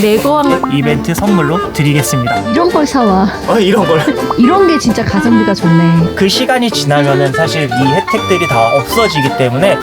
내고왕 이벤트 선물로 드리겠습니다. 이런 걸 사와. 어, 이런 걸. 이런 게 진짜 가성비가 좋네. 그 시간이 지나면은 사실 이 혜택들이 다 없어지기 때문에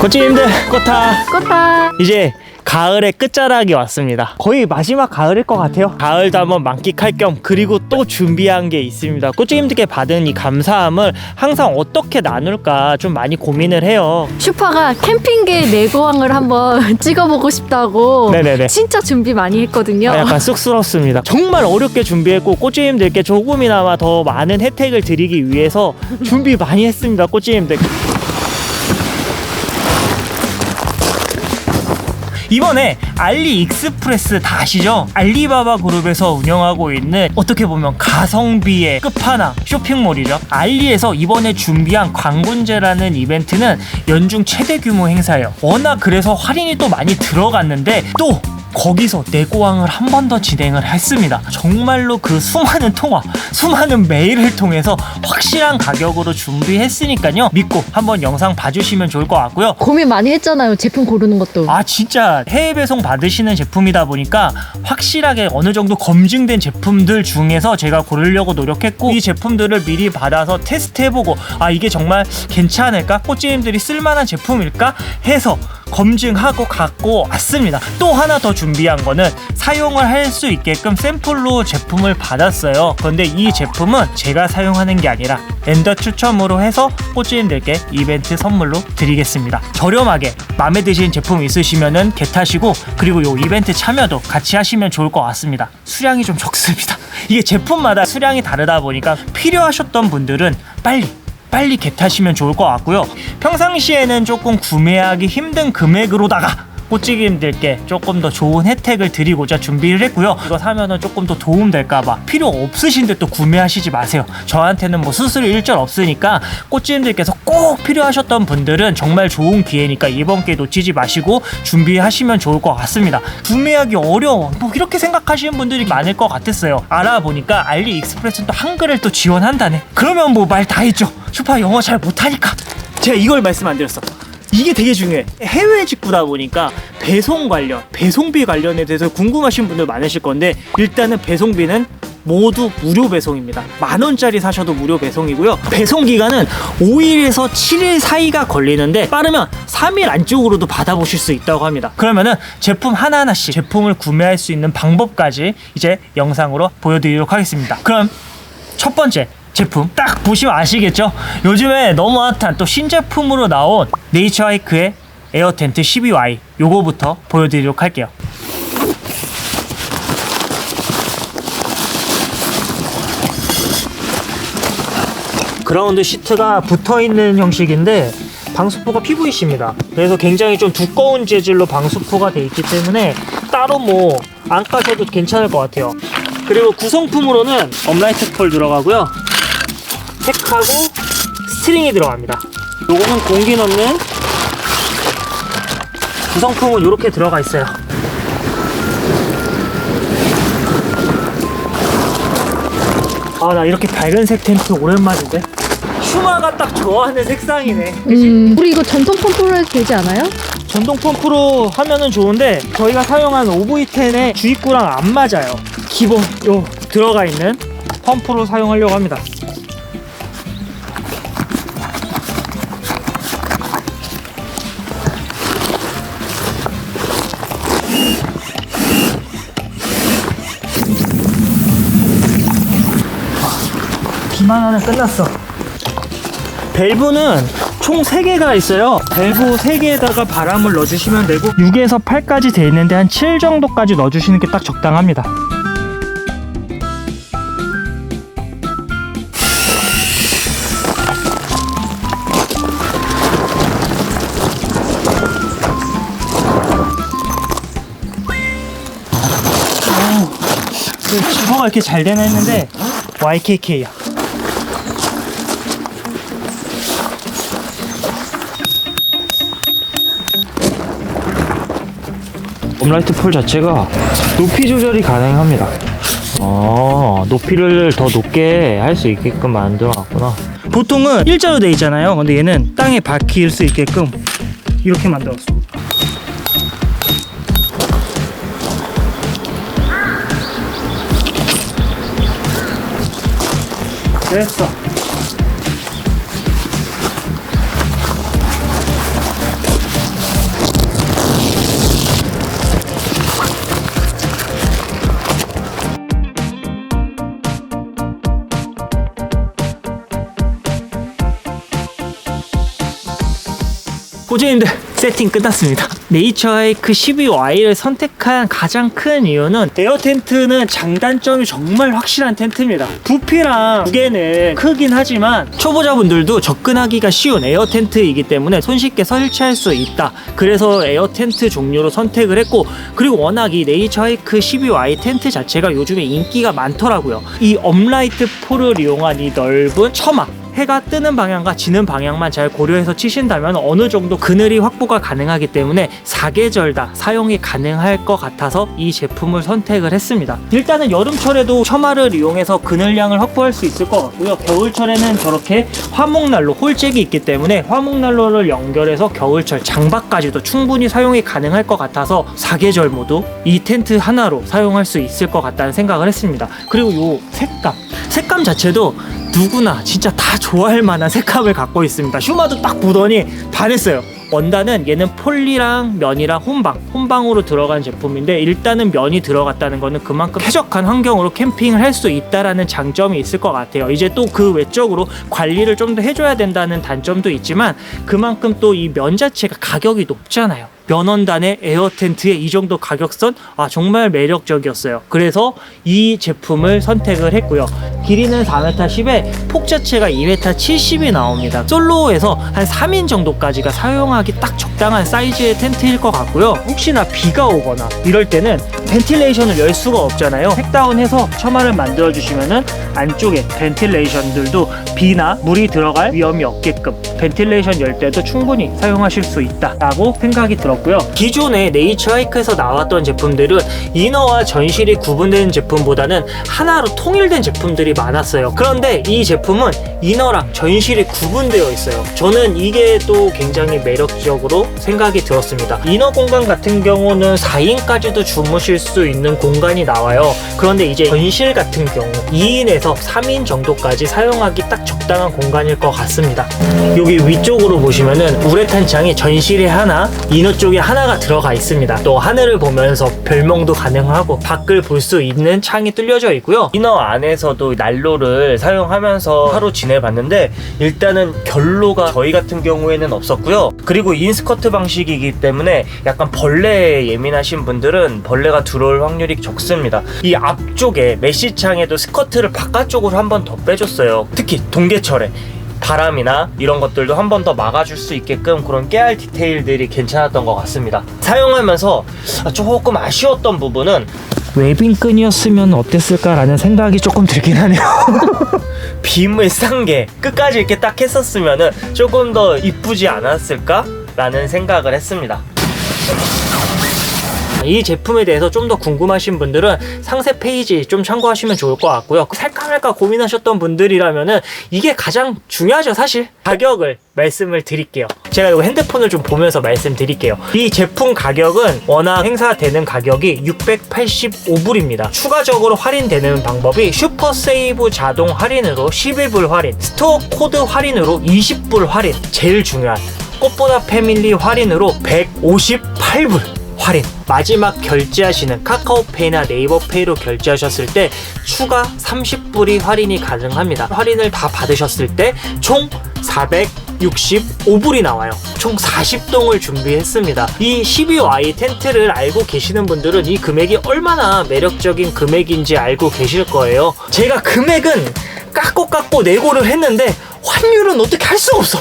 고치님들 꽃타 껐다. 이제 가을의 끝자락이 왔습니다. 거의 마지막 가을일 것 같아요. 가을도 한번 만끽할 겸 그리고 또 준비한 게 있습니다. 꽃주님들께 받은 이 감사함을 항상 어떻게 나눌까 좀 많이 고민을 해요. 슈퍼가 캠핑계 내고왕을 한번 찍어보고 싶다고. 네네네. 진짜 준비 많이 했거든요. 아, 약간 쑥스럽습니다. 정말 어렵게 준비했고 꽃주님들께 조금이나마 더 많은 혜택을 드리기 위해서 준비 많이 했습니다. 꽃주님들. 이번에 알리 익스프레스 다 아시죠? 알리바바 그룹에서 운영하고 있는 어떻게 보면 가성비의 끝판왕 쇼핑몰이죠. 알리에서 이번에 준비한 광군제라는 이벤트는 연중 최대 규모 행사예요. 워낙 그래서 할인이 또 많이 들어갔는데 또 거기서 내고왕을 한 번 더 진행을 했습니다. 정말로 그 수많은 통화, 수많은 메일을 통해서 확실한 가격으로 준비했으니까요. 믿고 한번 영상 봐주시면 좋을 것 같고요. 고민 많이 했잖아요. 제품 고르는 것도. 아 진짜 해외 배송 받으시는 제품이다 보니까 확실하게 어느 정도 검증된 제품들 중에서 제가 고르려고 노력했고 이 제품들을 미리 받아서 테스트해보고 아 이게 정말 괜찮을까 꽃지님들이 쓸만한 제품일까 해서 검증하고 갖고 왔습니다. 또 하나 더 준비한 거는 사용을 할 수 있게끔 샘플로 제품을 받았어요. 그런데 이 제품은 제가 사용하는 게 아니라 엔더 추첨으로 해서 꽃주님들께 이벤트 선물로 드리겠습니다. 저렴하게 마음에 드시는 제품 있으시면은 개타시고 그리고 요 이벤트 참여도 같이 하시면 좋을 것 같습니다. 수량이 좀 적습니다. 이게 제품마다 수량이 다르다 보니까 필요하셨던 분들은 빨리 빨리 개타시면 좋을 것 같고요. 평상시에는 조금 구매하기 힘든 금액으로다가 꽃찌개님들께 조금 더 좋은 혜택을 드리고자 준비를 했고요. 이거 사면은 조금 더 도움 될까봐 필요 없으신데 또 구매하시지 마세요. 저한테는 뭐 수수료 일절 없으니까 꽃찌님들께서 꼭 필요하셨던 분들은 정말 좋은 기회니까 이번 기회 놓치지 마시고 준비하시면 좋을 것 같습니다. 구매하기 어려워. 뭐 이렇게 생각하시는 분들이 많을 것 같았어요. 알아보니까 알리 익스프레스는 또 한글을 또 지원한다네. 그러면 뭐 말 다 했죠. 슈파 영어 잘 못하니까. 제가 이걸 말씀 안 드렸어. 이게 되게 중요해. 해외 직구다 보니까 배송 관련, 배송비 관련에 대해서 궁금하신 분들 많으실 건데 일단은 배송비는 모두 무료 배송입니다. 만 원짜리 사셔도 무료 배송이고요. 배송 기간은 5일에서 7일 사이가 걸리는데 빠르면 3일 안쪽으로도 받아보실 수 있다고 합니다. 그러면은 제품 하나하나씩 제품을 구매할 수 있는 방법까지 이제 영상으로 보여드리도록 하겠습니다. 그럼 첫 번째 제품 딱 보시면 아시겠죠? 요즘에 너무 핫한 또 신제품으로 나온 네이처하이크의 에어텐트 12Y 요거부터 보여드리도록 할게요. 그라운드 시트가 붙어 있는 형식인데 방수포가 PVC입니다. 그래서 굉장히 좀 두꺼운 재질로 방수포가 돼 있기 때문에 따로 뭐 안 까셔도 괜찮을 것 같아요. 그리고 구성품으로는 업라이트 폴 들어가고요. 택하고 스트링이 들어갑니다. 요거는 공기 넣는 구성품은 이렇게 들어가 있어요. 아 나 이렇게 밝은 색 텐트 오랜만인데 슈마가 딱 좋아하는 색상이네. 음, 우리 이거 전통 펌프로 해도 되지 않아요? 전동 펌프로 하면은 좋은데 저희가 사용한 OV10의 주입구랑 안 맞아요. 기본 요 들어가 있는 펌프로 사용하려고 합니다. 비만 하나 끝났어. 밸브는 총 3개가 있어요. 밸브 3개에다가 바람을 넣어주시면 되고 6에서 8까지 돼 있는데 한 7 정도까지 넣어주시는 게 딱 적당합니다. 지퍼가 이렇게 잘 되나 했는데 YKK야. 홈라이트 폴 자체가 높이 조절이 가능합니다. 어, 높이를 더 높게 할 수 있게끔 만들어놨구나. 보통은 일자로 돼 있잖아요. 근데 얘는 땅에 박힐 수 있게끔 이렇게 만들었어. 됐어. 고객님들 세팅 끝났습니다. 네이처하이크 12Y를 선택한 가장 큰 이유는 에어 텐트는 장단점이 정말 확실한 텐트입니다. 부피랑 무게는 크긴 하지만 초보자분들도 접근하기가 쉬운 에어 텐트이기 때문에 손쉽게 설치할 수 있다. 그래서 에어 텐트 종류로 선택을 했고 그리고 워낙 이 네이처하이크 12Y 텐트 자체가 요즘에 인기가 많더라고요. 이 업라이트 폴을 이용한 이 넓은 처마 해가 뜨는 방향과 지는 방향만 잘 고려해서 치신다면 어느 정도 그늘이 확보가 가능하기 때문에 사계절 다 사용이 가능할 것 같아서 이 제품을 선택을 했습니다. 일단은 여름철에도 처마를 이용해서 그늘량을 확보할 수 있을 것 같고요. 겨울철에는 저렇게 화목난로 홀잭이 있기 때문에 화목난로를 연결해서 겨울철 장박까지도 충분히 사용이 가능할 것 같아서 사계절 모두 이 텐트 하나로 사용할 수 있을 것 같다는 생각을 했습니다. 그리고 요 색감 색감 자체도 누구나 진짜 다 좋아할 만한 색감을 갖고 있습니다. 슈마도 딱 보더니 반했어요. 원단은 얘는 폴리랑 면이랑 혼방, 혼방으로 들어간 제품인데 일단은 면이 들어갔다는 거는 그만큼 쾌적한 환경으로 캠핑을 할 수 있다라는 장점이 있을 것 같아요. 이제 또 그 외적으로 관리를 좀 더 해줘야 된다는 단점도 있지만 그만큼 또 이 면 자체가 가격이 높잖아요. 면원단의 에어 텐트에 이 정도 가격선 아 정말 매력적이었어요. 그래서 이 제품을 선택을 했고요. 길이는 4m 10에 폭 자체가 2m 70이 나옵니다. 솔로에서 한 3인 정도까지가 사용하기 딱 적당한 사이즈의 텐트일 것 같고요. 혹시나 비가 오거나 이럴 때는 벤틸레이션을 열 수가 없잖아요. 색다운해서 처마를 만들어 주시면은 안쪽에 벤틸레이션들도 비나 물이 들어갈 위험이 없게끔 벤틸레이션 열 때도 충분히 사용하실 수 있다라고 생각이 들었고요. 기존에 네이처하이크에서 나왔던 제품들은 이너와 전실이 구분되는 제품보다는 하나로 통일된 제품들이 많았어요. 그런데 이 제품은 이너랑 전실이 구분되어 있어요. 저는 이게 또 굉장히 매력적으로 생각이 들었습니다. 이너 공간 같은 경우는 4인까지도 주무실 수 있는 공간이 나와요. 그런데 이제 전실 같은 경우 2인에서 3인 정도까지 사용하기 딱 적당한 공간일 것 같습니다. 여기 위쪽으로 보시면은 우레탄 창이 전실에 하나, 이너 쪽에 하나가 들어가 있습니다. 또 하늘을 보면서 별명도 가능하고 밖을 볼 수 있는 창이 뚫려져 있고요. 이너 안에서도 난로를 사용하면서 하루 지내봤는데 일단은 결로가 저희 같은 경우에는 없었고요. 그리고 인스커트 방식이기 때문에 약간 벌레에 예민하신 분들은 벌레가 들어올 확률이 적습니다. 이 앞쪽에 메시창에도 스커트를 바깥쪽으로 한 번 더 빼줬어요. 특히 동계철에 바람이나 이런 것들도 한 번 더 막아줄 수 있게끔 그런 깨알 디테일들이 괜찮았던 것 같습니다. 사용하면서 조금 아쉬웠던 부분은 웨빙끈이었으면 어땠을까라는 생각이 조금 들긴 하네요. 빔을 싼 게 끝까지 이렇게 딱 했었으면은 조금 더 이쁘지 않았을까라는 생각을 했습니다. 이 제품에 대해서 좀 더 궁금하신 분들은 상세 페이지 좀 참고하시면 좋을 것 같고요. 살까 말까 고민하셨던 분들이라면은 이게 가장 중요하죠, 사실. 가격을 말씀을 드릴게요. 제가 이거 핸드폰을 좀 보면서 말씀드릴게요. 이 제품 가격은 워낙 행사되는 가격이 685불입니다. 추가적으로 할인되는 방법이 슈퍼 세이브 자동 할인으로 11불 할인, 스토어 코드 할인으로 20불 할인, 제일 중요한 꽃보다 패밀리 할인으로 158불. 할인 마지막 결제하시는 카카오페이나 네이버페이로 결제하셨을 때 추가 30불이 할인이 가능합니다. 할인을 다 받으셨을 때 총 465불이 나와요. 총 40동을 준비했습니다. 이 12Y 텐트를 알고 계시는 분들은 이 금액이 얼마나 매력적인 금액인지 알고 계실 거예요. 제가 금액은 깎고 깎고 내고를 했는데 환율은 어떻게 할 수가 없어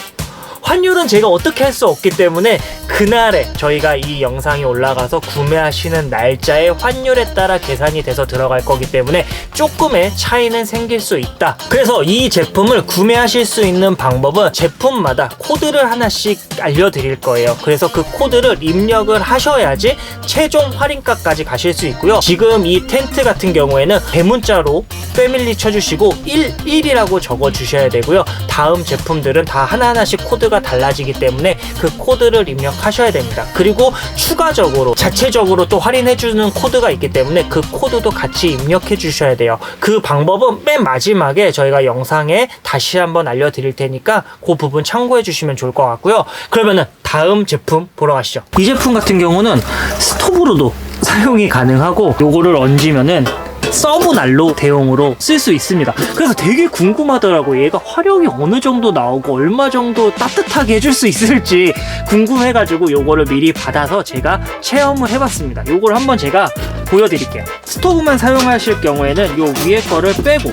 환율은 제가 어떻게 할 수 없기 때문에 그날에 저희가 이 영상이 올라가서 구매하시는 날짜의 환율에 따라 계산이 돼서 들어갈 거기 때문에 조금의 차이는 생길 수 있다. 그래서 이 제품을 구매하실 수 있는 방법은 제품마다 코드를 하나씩 알려드릴 거예요. 그래서 그 코드를 입력을 하셔야지 최종 할인가까지 가실 수 있고요. 지금 이 텐트 같은 경우에는 대문자로 패밀리 쳐주시고 11이라고 적어주셔야 되고요. 다음 제품들은 다 하나하나씩 코드 가 달라지기 때문에 그 코드를 입력하셔야 됩니다. 그리고 추가적으로 자체적으로 또 할인해주는 코드가 있기 때문에 그 코드도 같이 입력해 주셔야 돼요. 그 방법은 맨 마지막에 저희가 영상에 다시 한번 알려드릴 테니까 그 부분 참고해 주시면 좋을 것 같고요. 그러면은 다음 제품 보러 가시죠. 이 제품 같은 경우는 스토브로도 사용이 가능하고 요거를 얹으면은 서브 난로 대용으로 쓸 수 있습니다. 그래서 되게 궁금하더라고. 얘가 화력이 어느 정도 나오고 얼마 정도 따뜻하게 해줄 수 있을지 궁금해가지고 요거를 미리 받아서 제가 체험을 해봤습니다. 요걸 한번 제가 보여드릴게요. 스토브만 사용하실 경우에는 요 위에 거를 빼고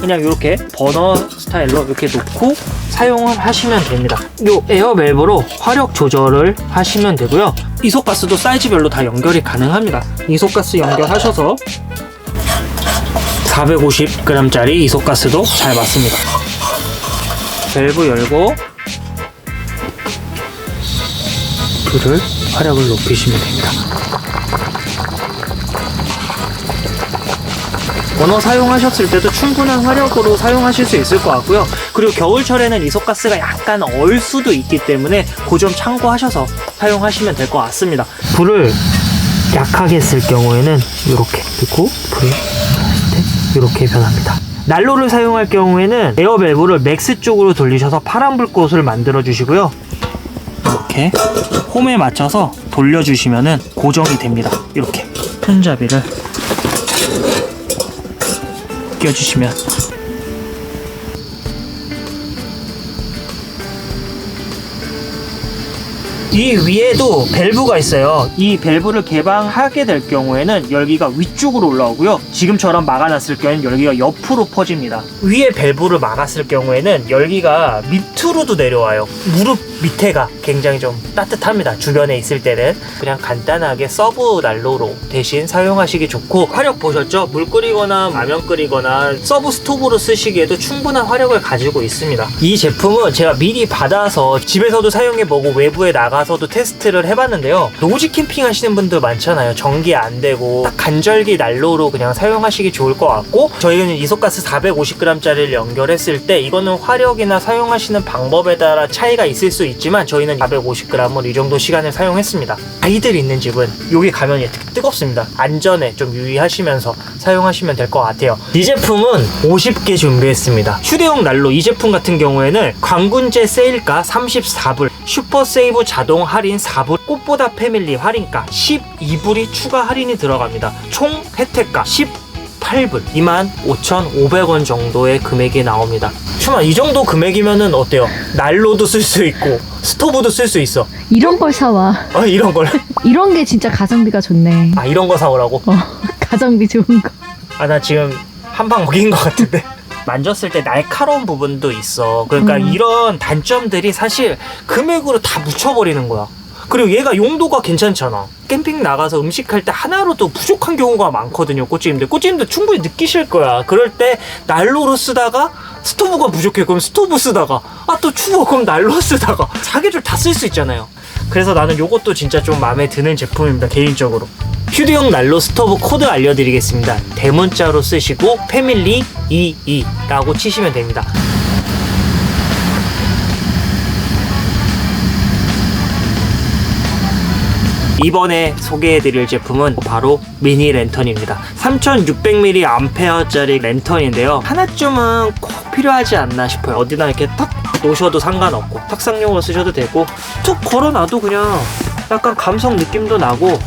그냥 이렇게 버너 스타일로 이렇게 놓고 사용을 하시면 됩니다. 요 에어 밸브로 화력 조절을 하시면 되고요. 이소가스도 사이즈별로 다 연결이 가능합니다. 이소가스 연결하셔서 450g짜리 이소가스도 잘 맞습니다. 밸브 열고 불을 화력을 높이시면 됩니다. 버너 사용하셨을 때도 충분한 화력으로 사용하실 수 있을 것 같고요. 그리고 겨울철에는 이소가스가 약간 얼 수도 있기 때문에 그 점 참고하셔서 사용하시면 될 것 같습니다. 불을 약하게 쓸 경우에는 이렇게 그리고 불을 이렇게 변합니다. 난로를 사용할 경우에는 에어 밸브를 맥스 쪽으로 돌리셔서 파란 불꽃을 만들어 주시고요. 이렇게 홈에 맞춰서 돌려주시면은 고정이 됩니다. 이렇게 손잡이를 끼워주시면 이 위에도 밸브가 있어요. 이 밸브를 개방하게 될 경우에는 열기가 위쪽으로 올라오고요. 지금처럼 막아놨을 경우에는 열기가 옆으로 퍼집니다. 위에 밸브를 막았을 경우에는 열기가 밑으로도 내려와요. 무릎 밑에가 굉장히 좀 따뜻합니다. 주변에 있을 때는 그냥 간단하게 서브 난로로 대신 사용하시기 좋고 화력 보셨죠? 물 끓이거나 라면 끓이거나 서브 스토브로 쓰시기에도 충분한 화력을 가지고 있습니다. 이 제품은 제가 미리 받아서 집에서도 사용해 보고 외부에 나가 서도 테스트를 해봤는데요. 노지 캠핑 하시는 분들 많잖아요. 전기 안 되고 딱 간절기 난로로 그냥 사용하시기 좋을 것 같고 저희는 이소가스 450g짜리를 연결했을 때 이거는 화력이나 사용하시는 방법에 따라 차이가 있을 수 있지만 저희는 450g을 이 정도 시간을 사용했습니다. 아이들 있는 집은 여기 가면 뜨겁습니다. 안전에 좀 유의하시면서 사용하시면 될 것 같아요. 이 제품은 50개 준비했습니다. 휴대용 난로 이 제품 같은 경우에는 광군제 세일가 34불, 슈퍼 세이브 자동 할인 4불, 꽃보다 패밀리 할인가 12불이 추가 할인이 들어갑니다. 총 혜택가 10 8불 25,500원 정도의 금액이 나옵니다. 추마 이 정도 금액이면은 어때요? 난로도 쓸 수 있고 스토브도 쓸 수 있어. 이런 걸 사와. 아 이런 걸. 이런 게 진짜 가성비가 좋네. 아 이런 거 사오라고? 어, 가성비 좋은 거. 아 나 지금 한 방 먹인 것 같은데. 만졌을 때 날카로운 부분도 있어. 그러니까 음. 이런 단점들이 사실 금액으로 다 묻혀버리는 거야. 그리고 얘가 용도가 괜찮잖아. 캠핑 나가서 음식할 때 하나로도 부족한 경우가 많거든요, 꽃집님들. 꽃집님들 충분히 느끼실 거야. 그럴 때 난로로 쓰다가 스토브가 부족해. 그럼 스토브 쓰다가 아 또 추워. 그럼 난로 쓰다가 사계절 다 쓸 수 있잖아요. 그래서 나는 요것도 진짜 좀 마음에 드는 제품입니다, 개인적으로. 휴대용 난로 스토브 코드 알려드리겠습니다. 대문자로 쓰시고 패밀리 22라고 치시면 됩니다. 이번에 소개해드릴 제품은 바로 미니 랜턴입니다. 3600mAh 암페어짜리 랜턴인데요. 하나쯤은 꼭 필요하지 않나 싶어요. 어디다 이렇게 탁 놓으셔도 상관없고 탁상용으로 쓰셔도 되고 툭 걸어놔도 그냥 약간 감성 느낌도 나고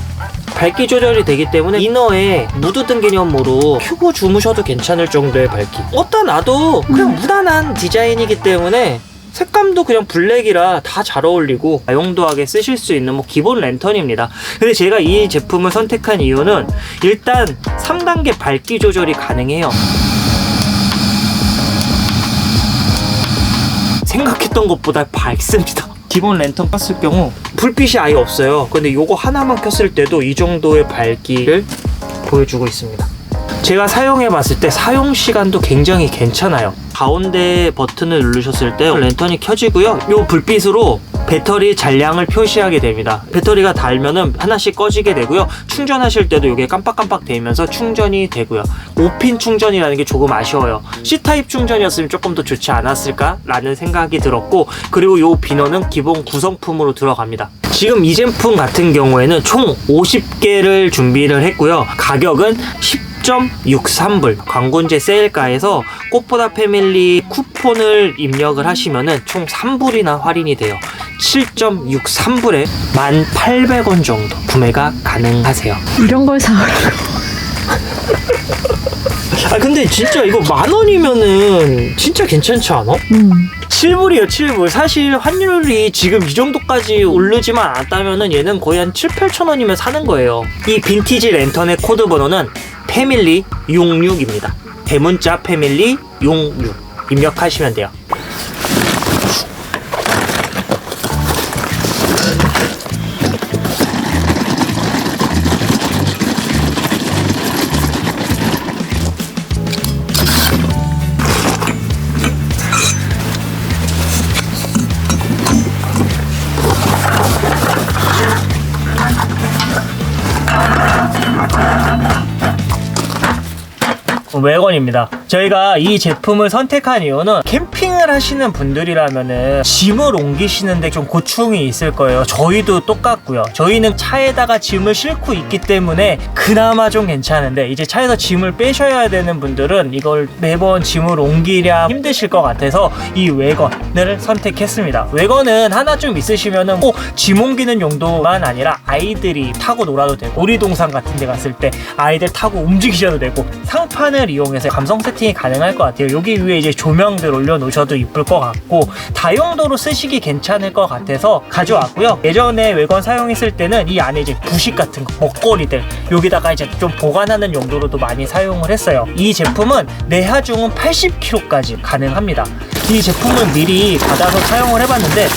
밝기 조절이 되기 때문에 이너에 무드등 개념으로 큐고 주무셔도 괜찮을 정도의 밝기. 어디다 놔도 그냥 무난한 디자인이기 때문에 색감도 그냥 블랙이라 다 잘 어울리고 다용도하게 쓰실 수 있는 뭐 기본 랜턴입니다. 근데 제가 이 제품을 선택한 이유는 일단 3단계 밝기 조절이 가능해요. 생각했던 것보다 밝습니다. 기본 랜턴 껐을 경우 불빛이 아예 없어요. 근데 요거 하나만 켰을 때도 이 정도의 밝기를 보여주고 있습니다. 제가 사용해 봤을 때 사용 시간도 굉장히 괜찮아요. 가운데 버튼을 누르셨을 때 랜턴이 켜지고요. 요 불빛으로 배터리 잔량을 표시하게 됩니다. 배터리가 닳으면은 하나씩 꺼지게 되고요. 충전하실 때도 이게 깜빡깜빡 되면서 충전이 되고요. 5핀 충전이라는 게 조금 아쉬워요. C타입 충전이었으면 조금 더 좋지 않았을까 라는 생각이 들었고 그리고 요 비너는 기본 구성품으로 들어갑니다. 지금 이 제품 같은 경우에는 총 50개를 준비를 했고요. 가격은 10.63불 광군제 세일가에서 꽃보다 패밀리 쿠폰을 입력을 하시면은 총 3불이나 할인이 돼요. 7.63불에 1,800원 정도 구매가 가능하세요. 이런 걸 사오라고. 아 근데 진짜 이거 만 원이면은 진짜 괜찮지 않아? 음. 7불이에요 7불 사실 환율이 지금 이 정도까지 오르지만 않았다면은 얘는 거의 한 7, 8천 원이면 사는 거예요 이 빈티지 랜턴의 코드 번호는 패밀리 66입니다. 대문자 패밀리 66 입력하시면 돼요 외건입니다. 저희가 이 제품을 선택한 이유는 캠핑을 하시는 분들이라면은 짐을 옮기시는데 좀 고충이 있을 거예요. 저희도 똑같고요. 저희는 차에다가 짐을 싣고 있기 때문에 그나마 좀 괜찮은데 이제 차에서 짐을 빼셔야 되는 분들은 이걸 매번 짐을 옮기랴 힘드실 것 같아서 이 외건을 선택했습니다. 외건은 하나 좀 있으시면은 꼭짐 옮기는 용도만 아니라 아이들이 타고 놀아도 되고 놀이동산 같은 데 갔을 때 아이들 타고 움직이셔도 되고 상판을 이용해서 감성 세 팅이 가능할 것 같아요. 여기 위에 이제 조명들 올려놓으셔도 이쁠 것 같고 다용도로 쓰시기 괜찮을 것 같아서 가져왔고요. 예전에 외건 사용했을 때는 이 안에 이제 부식 같은 거, 먹거리들 여기다가 이제 좀 보관하는 용도로도 많이 사용을 했어요. 이 제품은 내하중은 80kg까지 가능합니다. 이 제품을 미리 받아서 사용을 해봤는데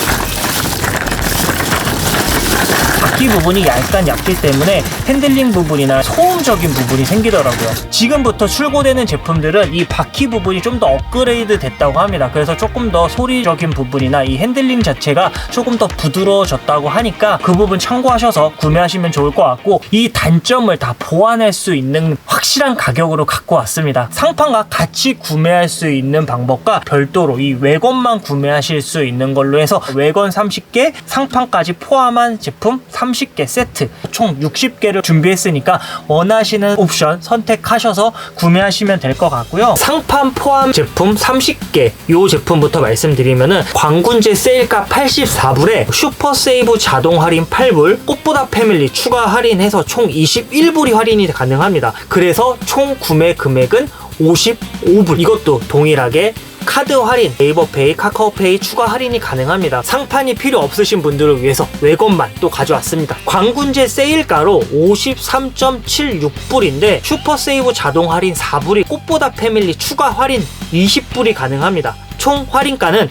바퀴 부분이 약간 얇기 때문에 핸들링 부분이나 소음적인 부분이 생기더라고요. 지금부터 출고되는 제품들은 이 바퀴 부분이 좀 더 업그레이드 됐다고 합니다. 그래서 조금 더 소리적인 부분이나 이 핸들링 자체가 조금 더 부드러워졌다고 하니까 그 부분 참고하셔서 구매하시면 좋을 것 같고 이 단점을 다 보완할 수 있는 확실한 가격으로 갖고 왔습니다. 상판과 같이 구매할 수 있는 방법과 별도로 이 외건만 구매하실 수 있는 걸로 해서 외건 30개, 상판까지 포함한 제품 30개 세트 총 60개를 준비했으니까 원하시는 옵션 선택하셔서 구매하시면 될 것 같고요. 상판 포함 제품 30개 요 제품부터 말씀드리면은 광군제 세일가 84불에 슈퍼 세이브 자동 할인 8불, 꽃보다 패밀리 추가 할인해서 총 21불이 할인이 가능합니다. 그래서 총 구매 금액은 55불. 이것도 동일하게 카드 할인, 네이버페이, 카카오페이 추가 할인이 가능합니다. 상판이 필요 없으신 분들을 위해서 외건만 또 가져왔습니다. 광군제 세일가로 53.76불인데 슈퍼세이브 자동 할인 4불이 꽃보다 패밀리 추가 할인 20불이 가능합니다. 총 할인가는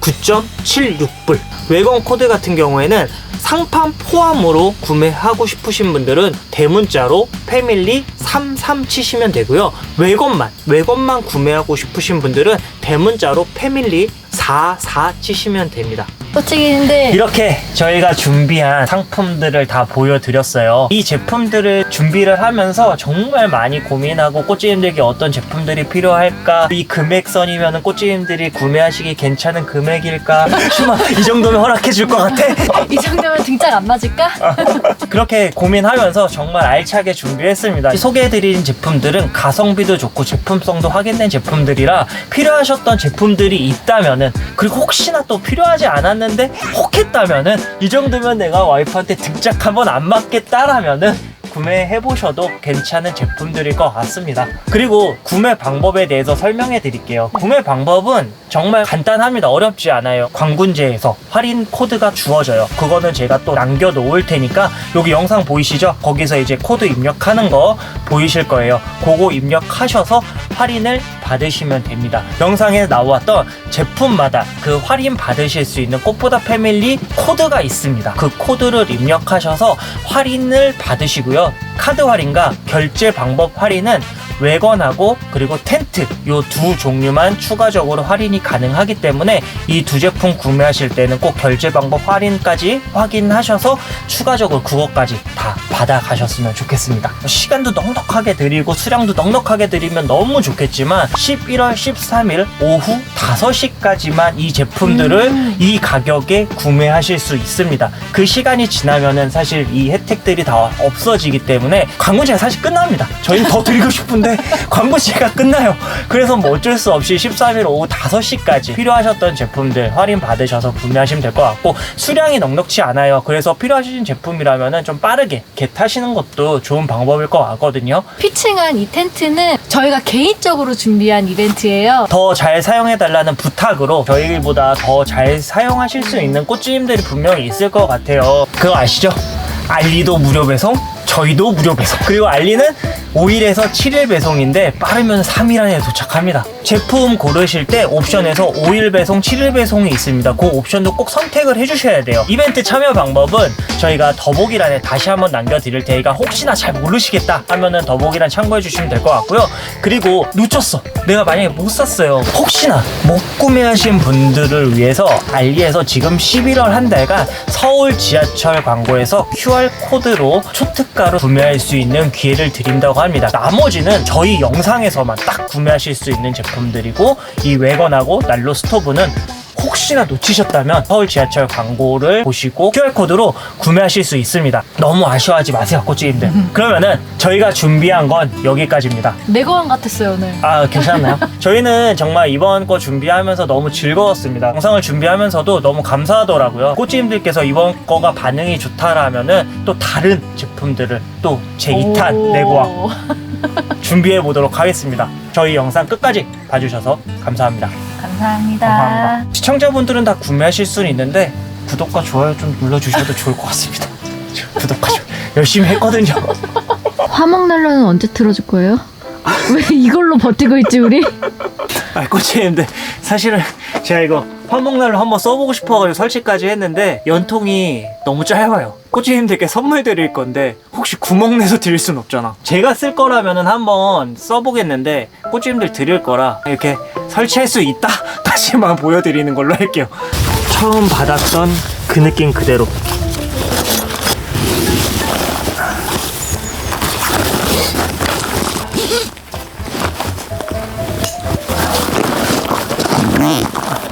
29.76불. 외건 코드 같은 경우에는 상판 포함으로 구매하고 싶으신 분들은 대문자로 패밀리 33 치시면 되고요. 외건만, 외건만 구매하고 싶으신 분들은 대문자로 패밀리 44 치시면 됩니다. 솔직히 근데 이렇게 저희가 준비한 상품들을 다 보여드렸어요. 이 제품들을 준비를 하면서 정말 많이 고민하고 꽃지님들에게 어떤 제품들이 필요할까? 이 금액선이면 꽃지님들이 구매하시기 괜찮은 금액일까? 슈마 이 정도면 허락해 줄 것 같아? 이 정도면 등짝 안 맞을까? 그렇게 고민하면서 정말 알차게 준비했습니다. 소개해드린 제품들은 가성비도 좋고 제품성도 확인된 제품들이라 필요하셨던 제품들이 있다면은 그리고 혹시나 또 필요하지 않았는 데 혹 했다면은 이 정도면 내가 와이프한테 등짝 한번 안 맞겠다라면은 구매해 보셔도 괜찮은 제품들일 것 같습니다. 그리고 구매 방법에 대해서 설명해 드릴게요. 구매 방법은 정말 간단합니다. 어렵지 않아요. 광군제에서 할인 코드가 주어져요. 그거는 제가 또 남겨 놓을 테니까 여기 영상 보이시죠? 거기서 이제 코드 입력하는 거 보이실 거예요. 그거 입력하셔서 할인을 받으시면 됩니다. 영상에 나왔던 제품마다 그 할인 받으실 수 있는 꽃보다 패밀리 코드가 있습니다. 그 코드를 입력하셔서 할인을 받으시고요. 카드 할인과 결제 방법 할인은 외건하고 그리고 텐트 요 두 종류만 추가적으로 할인이 가능하기 때문에 이 두 제품 구매하실 때는 꼭 결제 방법 할인까지 확인하셔서 추가적으로 그것까지 다 받아가셨으면 좋겠습니다. 시간도 넉넉하게 드리고 수량도 넉넉하게 드리면 너무 좋겠지만 11월 13일 오후 5시까지만 이 제품들을 이 가격에 구매하실 수 있습니다. 그 시간이 지나면은 사실 이 혜택들이 다 없어지기 때문에 광고제가 사실 끝납니다. 저희는 더 드리고 싶은데 광고제가 끝나요. 그래서 뭐 어쩔 수 없이 13일 오후 5시 까지 필요하셨던 제품들 할인 받으셔서 구매하시면 될 것 같고 수량이 넉넉치 않아요. 그래서 필요하신 제품이라면은 좀 빠르게 겟하시는 것도 좋은 방법일 것 같거든요. 피칭한 이 텐트는 저희가 개인적으로 준비한 이벤트예요. 더 잘 사용해달라는 부탁으로 저희보다 더 잘 사용하실 수 있는 꽃주님들이 분명히 있을 것 같아요. 그거 아시죠? 알리도 무료 배송, 저희도 무료 배송. 그리고 알리는 5일에서 7일 배송인데 빠르면 3일 안에 도착합니다. 제품 고르실 때 옵션에서 5일 배송, 7일 배송이 있습니다. 그 옵션도 꼭 선택을 해주셔야 돼요. 이벤트 참여 방법은 저희가 더보기란에 다시 한번 남겨드릴 테니까 혹시나 잘 모르시겠다 하면은 더보기란 참고해 주시면 될 것 같고요. 그리고 놓쳤어. 내가 만약에 못 샀어요. 혹시나 못 구매하신 분들을 위해서 알리에서 지금 11월 한 달간 서울 지하철 광고에서 QR 코드로 초특가로 구매할 수 있는 기회를 드린다고 합니다. 나머지는 저희 영상에서만 딱 구매하실 수 있는 제품들이고 이 외건하고 난로 스토브는 혹시나 놓치셨다면 서울 지하철 광고를 보시고 QR코드로 구매하실 수 있습니다. 너무 아쉬워하지 마세요, 꽃집님들. 그러면은 저희가 준비한 건 여기까지입니다. 내고왕 같았어요 오늘. 아 괜찮나요? 저희는 정말 이번 거 준비하면서 너무 즐거웠습니다. 영상을 준비하면서도 너무 감사하더라고요. 꽃주님들께서 이번 거가 반응이 좋다라면은 또 다른 제품들을 또 제 2탄 오. 내고왕 준비해 보도록 하겠습니다. 저희 영상 끝까지 봐주셔서 감사합니다. 감사합니다. 감사합니다. 시청자분들은 다 구매하실 수는 있는데 구독과 좋아요 좀 눌러주셔도 좋을 것 같습니다. 구독과 좋아요 열심히 했거든요. 화목난로는 언제 틀어줄 거예요? 왜 이걸로 버티고 있지 우리? 아, 꽃이는데 사실은 제가 이거 화목난로 한번 써보고 싶어가지고 설치까지 했는데 연통이 너무 짧아요. 꽃주님들께 선물 드릴 건데 혹시 구멍 내서 드릴 순 없잖아. 제가 쓸 거라면은 한번 써보겠는데 꽃주님들 드릴 거라 이렇게 설치할 수 있다 다시만 보여드리는 걸로 할게요. 처음 받았던 그 느낌 그대로